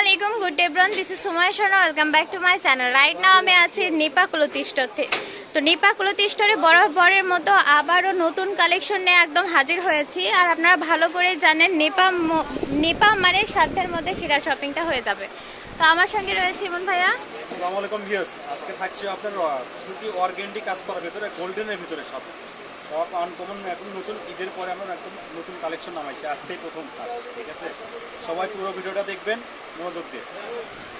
আলাইকুম good day bro this is Sumoy Sharma welcome back to my channel right now আমি আছি নিপা কুলতিষ্ঠতে। তো নিপা কুলতিষ্ঠরে বরাবরের মতো আবারও নতুন কালেকশন নিয়ে একদম হাজির হয়েছি। আর আপনারা ভালো করে জানেন, নিপা নিপা মানে সাধ্যের মধ্যে সেরা শপিংটা হয়ে যাবে। তো আমার সঙ্গে রয়েছে ইমন ভাইয়া। আসসালামু আলাইকুম ভিউয়ার্স আজকে থাকছে আপনার কাজ করার ভিতরে গোল্ডেনের ভিতরে সব। আনকমন এখন নতুন ঈদের পরে একদম নতুন কালেকশন আজকেই প্রথম ফার্স্ট ঠিক আছে? সবাই পুরো ভিডিওটা দেখবেন, মনোযোগ দিয়ে।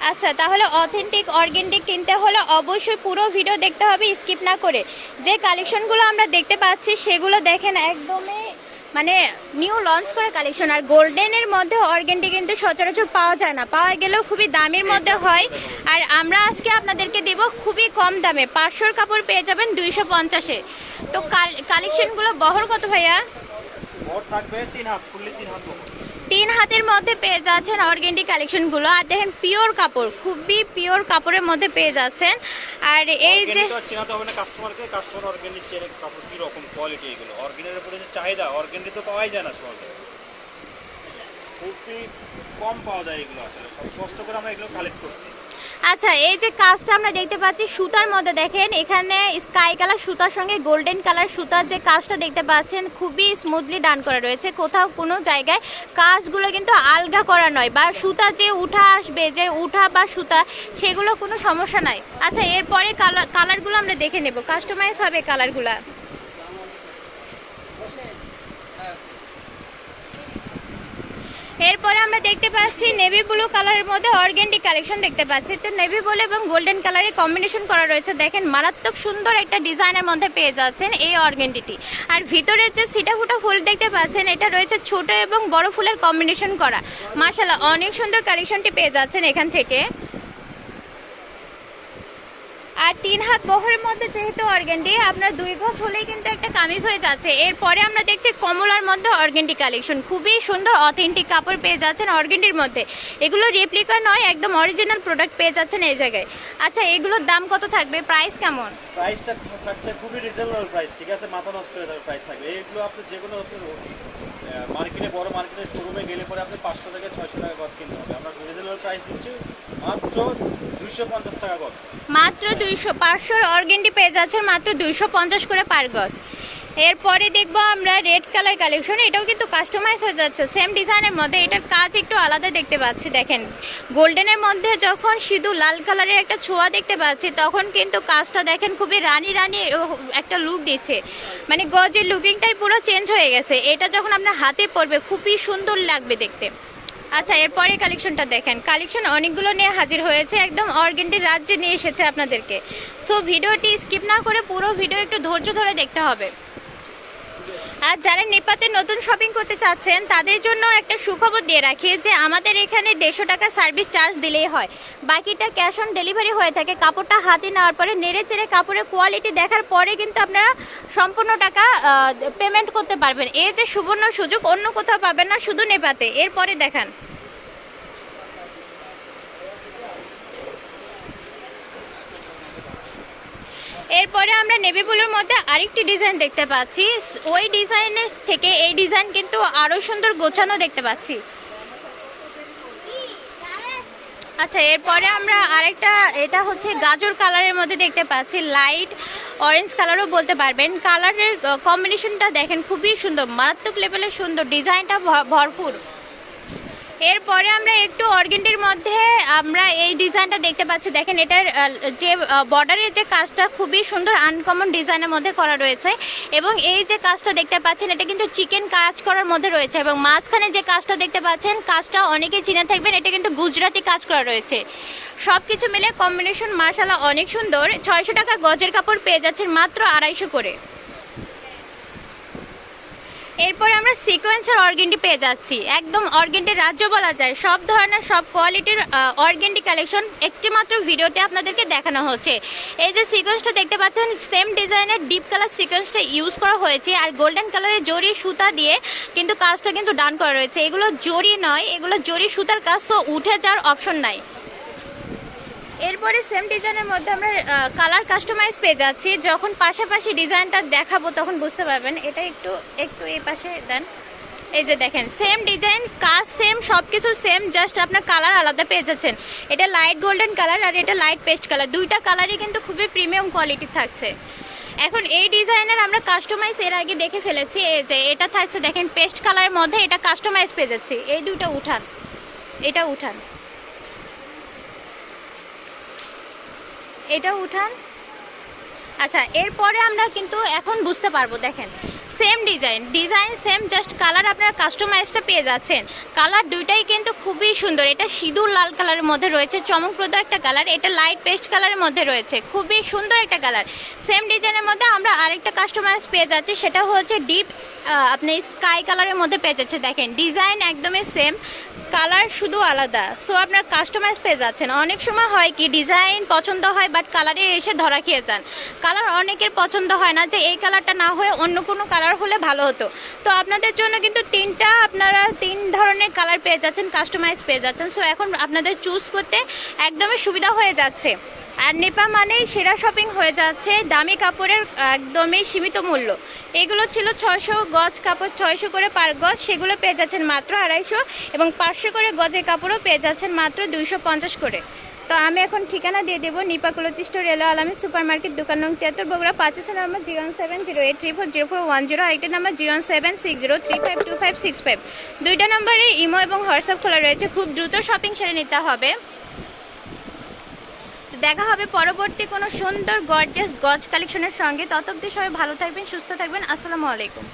আচ্ছা তাহলে অথেন্টিক অর্গেন্টিক কিনতে হলে অবশ্যই পুরো ভিডিও দেখতে হবে স্কিপ না করে। যে কালেকশনগুলো আমরা দেখতে পাচ্ছি, সেগুলো দেখেন, একদমই মানে নিউ লঞ্চ করে কালেকশন আর গোল্ডেনের মধ্যে অর্গেনটি কিন্তু সচরাচর পাওয়া যায় না। পাওয়া গেলেও খুবই দামের মধ্যে হয়। আর আমরা আজকে আপনাদেরকে দেব খুবই কম দামে। পাঁচশোর কাপড় পেয়ে যাবেন দুইশো পঞ্চাশে। তো কালেকশনগুলো বহর কত ভাইয়া? থাকবে তিন হাত, ফুললি তিন হাত। তিন হাতের মধ্যে পেয়ে যাচ্ছেন অর্গেন্ডি কালেকশনগুলো। আর দেখেন পিওর কাপড় খুবই পিওর কাপড়ের মধ্যে পেয়ে যাচ্ছেন। আর এই যে Organic চেনাতে হবে না কাস্টমারকে কাস্টমার অর্গেনিক চেনে কাপড় কি রকম কোয়ালিটি এগুলো উপরে যে চাহিদা তো পাওয়াই যায় না সহজে। খুবই কম পাওয়া যায় এগুলো আসলে সব কষ্ট করে আমরা এগুলো কালেক্ট করছি। আচ্ছা এই যে কাজটা আমরা দেখতে পাচ্ছি সুতার মধ্যে, দেখেন এখানে স্কাই কালার সুতার সঙ্গে গোল্ডেন কালার সুতার যে কাজটা দেখতে পাচ্ছেন, খুবই স্মুথলি ডান করা রয়েছে। কোথাও কোনো জায়গায় কাজগুলো কিন্তু আলগা করা নয় বা সুতা যে উঠা আসবে, যে উঠা বা সুতা, সেগুলো কোনো সমস্যা নাই। আচ্ছা এরপরে কালার কালারগুলো আমরা দেখে নেব। কাস্টমাইজ হবে কালারগুলো এরপরে আমরা দেখতে পাচ্ছি নেভি ব্লু কালারের মধ্যে অর্গেন্ডি কালেকশন দেখতে পাচ্ছি। তো নেভি ব্লু এবং গোল্ডেন কালারের কম্বিনেশন করা রয়েছে। দেখেন, মারাত্মক সুন্দর একটা ডিজাইনের মধ্যে পেয়ে যাচ্ছেন এই অর্গেন্ডিটি। আর ভিতরের যে সিটা ফুটা ফুল দেখতে পাচ্ছেন, এটা রয়েছে ছোট এবং বড় ফুলের কম্বিনেশন করা। মার্শাল্লাহ অনেক সুন্দর কালেকশনটি পেয়ে যাচ্ছেন এখান থেকে। আর তিন হাত বহরের মধ্যে যেহেতু অর্গেন্ডি, আপনার দুই গজ হলেই কিন্তু একটা কামিজ হয়ে যাচ্ছে। এরপরে আমরা দেখছি কমলার মধ্যে অর্গেন্ডি কালেকশন। খুবই সুন্দর অথেন্টিক কাপড় পেয়ে যাচ্ছেন অর্গেন্ডির মধ্যে। এগুলো রেপ্লিকা নয়, একদম অরিজিনাল প্রোডাক্ট পেয়ে যাচ্ছেন এই জায়গায়। আচ্ছা এগুলোর দাম কত থাকবে? প্রাইস কেমন? প্রাইসটা থাকছে খুবই রিজনেবল প্রাইস ঠিক আছে? মাথা নষ্ট হয়ে প্রাইস থাকবে। আপনি যে কোনো মার্কেটে বড় মার্কেটে শোরুমে গেলে পরে আপনি পাঁচশো থেকে ছয়শো টাকা গজ কিনতে মাত্র দুইশো, পাঁচশোর অর্গেন্ডি পেজ আছে মাত্র 250 করে পার গজ। এরপরে দেখব আমরা রেড কালার কালেকশন, এটাও কিন্তু কাস্টমাইজ হয়ে যাচ্ছে সেম ডিজাইনের মধ্যে, এটার কাজ একটু আলাদা দেখতে পাচ্ছি, দেখেন। গোল্ডেনের মধ্যে যখন শুধু লাল কালারের একটা ছোঁয়া দেখতে পাচ্ছি, তখন কিন্তু কাজটা দেখেন খুবই রানি রানি একটা লুক দিচ্ছে। মানে গজের লুকিংটাই পুরো চেঞ্জ হয়ে গেছে, এটা যখন আপনার হাতে পড়বে, খুবই সুন্দর লাগবে দেখতে। আচ্ছা এরপরে কালেকশনটা দেখেন। কালেকশন অনেকগুলো নিয়ে হাজির হয়েছে, একদম অর্গেন্ডির রাজ্যে নিয়ে এসেছে আপনাদেরকে। সো ভিডিওটি স্কিপ না করে পুরো ভিডিও একটু ধৈর্য ধরে দেখতে হবে। আর যারা নেপাতে নতুন শপিং করতে চাচ্ছেন, তাদের জন্য একটা সুখবর দিয়ে রাখি যে আমাদের এখানে দেড়শো টাকা সার্ভিস চার্জ দিলেই হয়। বাকিটা ক্যাশ অন ডেলিভারি হয়ে থাকে। কাপড়টা হাতে নেওয়ার পরে নেড়ে চেড়ে কাপড়ের কোয়ালিটি দেখার পরে কিন্তু আপনারা সম্পূর্ণ টাকা পেমেন্ট করতে পারবেন। এই যে সুবর্ণ সুযোগ, অন্য কোথাও পাবেন না, শুধু নেপাতে। এরপরে দেখান। এরপরে আমরা নেভি ব্লুর মধ্যে আরেকটি ডিজাইন দেখতে পাচ্ছি। ওই ডিজাইনের থেকে এই ডিজাইন কিন্তু আরও সুন্দর গোছানো দেখতে পাচ্ছি। আচ্ছা এরপরে আমরা আরেকটা, এটা হচ্ছে গাজর কালারের মধ্যে দেখতে পাচ্ছি। লাইট অরেঞ্জ কালারও বলতে পারবেন। কালারের কম্বিনেশনটা দেখেন, খুবই সুন্দর, মারাত্মক লেভেলের সুন্দর, ডিজাইনটা ভরপুর। এরপরে আমরা একটু অর্গেন্ডির মধ্যে আমরা এই ডিজাইনটা দেখতে পাচ্ছি। দেখেন, এটার যে বর্ডারের যে কাজটা খুবই সুন্দর আনকমন ডিজাইনের মধ্যে করা রয়েছে এবং এই যে কাজটা দেখতে পাচ্ছেন, এটা কিন্তু চিকেন কাজ করার মধ্যে রয়েছে এবং মাঝখানে যে কাজটা দেখতে পাচ্ছেন, কাজটা অনেকেই চিনে থাকবেন, এটা কিন্তু গুজরাটি কাজ করা রয়েছে। সব কিছু মিলে কম্বিনেশন মার্শালা অনেক সুন্দর। ছয়শো টাকা গজের কাপড় পেয়ে যাচ্ছেন মাত্র আড়াইশো করে। এরপরে আমরা সিকোয়েন্সের অর্গেন্ডি পেয়ে যাচ্ছি। একদম অর্গেন্ডির রাজ্য বলা যায়। সব ধরনের, সব কোয়ালিটির অর্গেন্ডি কালেকশন একটি মাত্র ভিডিওতে আপনাদেরকে দেখানো হচ্ছে। এই যে সিকোয়েন্সটা দেখতে পাচ্ছেন সেম ডিজাইনের ডিপ কালার সিকোয়েন্সটা ইউজ করা হয়েছে আর গোল্ডেন কালারের জরি সুতা দিয়ে কিন্তু কাজটা কিন্তু ডান করা রয়েছে। এগুলো জরি নয়, এগুলো জরি সুতার কাজ সো উঠে যাওয়ার অপশন নাই। এরপরে সেম ডিজাইনের মধ্যে আমরা কালার কাস্টমাইজ পেয়ে যাচ্ছি। যখন পাশাপাশি ডিজাইনটা দেখাবো, তখন বুঝতে পারবেন। এটা একটু একটু এই পাশে দেন। এই যে দেখেন সেম ডিজাইন কাজ সেম সব কিছু সেম জাস্ট আপনার কালার আলাদা পেয়ে যাচ্ছেন। এটা লাইট গোল্ডেন কালার আর এটা লাইট পেস্ট কালার দুইটা কালারই কিন্তু খুবই প্রিমিয়াম কোয়ালিটি থাকছে। এখন এই ডিজাইনের আমরা কাস্টমাইজ এর আগে দেখে ফেলেছি। এই যে এটা থাকছে, দেখেন পেস্ট কালারের মধ্যে এটা কাস্টমাইজ পেয়ে যাচ্ছে। এই দুটো উঠান। এটা উঠান। এটা উঠান। আচ্ছা এরপরে আমরা কিন্তু এখন বুঝতে পারব, দেখেন। Same design design same just colour আপনারা কাস্টমাইজটা পেয়ে যাচ্ছেন। কালার দুইটাই কিন্তু খুবই সুন্দর। এটা সিঁদুর লাল কালারের মধ্যে রয়েছে, চমকপ্রদ একটা কালার এটা লাইট পেস্ট কালারের মধ্যে রয়েছে, খুবই সুন্দর একটা কালার সেম ডিজাইনের মধ্যে আমরা আরেকটা কাস্টমাইজ পেয়ে যাচ্ছি, সেটা হচ্ছে ডিপ আপনি স্কাই কালারের মধ্যে পেয়ে যাচ্ছে দেখেন ডিজাইন একদমই সেম কালার শুধু আলাদা। সো আপনার কাস্টমাইজ পেয়ে যাচ্ছেন। অনেক সময় হয় কি ডিজাইন পছন্দ হয় বাট কালারে এসে ধরা খেয়ে যান। কালার অনেকের পছন্দ হয় না যে, এই কালারটা না হয়ে অন্য কোনো কালার হলে ভালো হতো। তো আপনাদের জন্য কিন্তু তিনটা, আপনারা তিন ধরনের কালার পেয়ে যাচ্ছেন কাস্টমাইজ পেয়ে যাচ্ছেন। সো এখন আপনাদের চুজ করতে একদমই সুবিধা হয়ে যাচ্ছে। আর নেপা মানেই সেরা শপিং হয়ে যাচ্ছে, দামি কাপড়ের একদমই সীমিত মূল্য। এগুলো ছিল ছয়শো গজ কাপড়, ছয়শো করে পার গজ, সেগুলো পেয়ে যাচ্ছেন মাত্র আড়াইশো এবং পাঁচশো করে গজের কাপড়ও পেয়ে যাচ্ছেন মাত্র দুইশো পঞ্চাশ করে। তো আমি এখন ঠিকানা দিয়ে দেবো নিপাকুলতিষ্ঠ রেলওয়ে আলামী সুপার মার্কেট দোকান নং তিয়াত্তর, বগুড়া পাঁচশো number zero seven zero eight three four zero four one zero, আরেকটা number zero seven six zero three five two five six five. দুইটা নম্বরে ইমো এবং হোয়াটসঅ্যাপ খোলা রয়েছে, খুব দ্রুত শপিং সেরে নিতে হবে। দেখা হবে পরবর্তী কোনো সুন্দর গর্জেস গজ কালেকশনের সঙ্গে। ততব্দি সবাই ভালো থাকবেন, সুস্থ থাকবেন। আসসালামু আলাইকুম।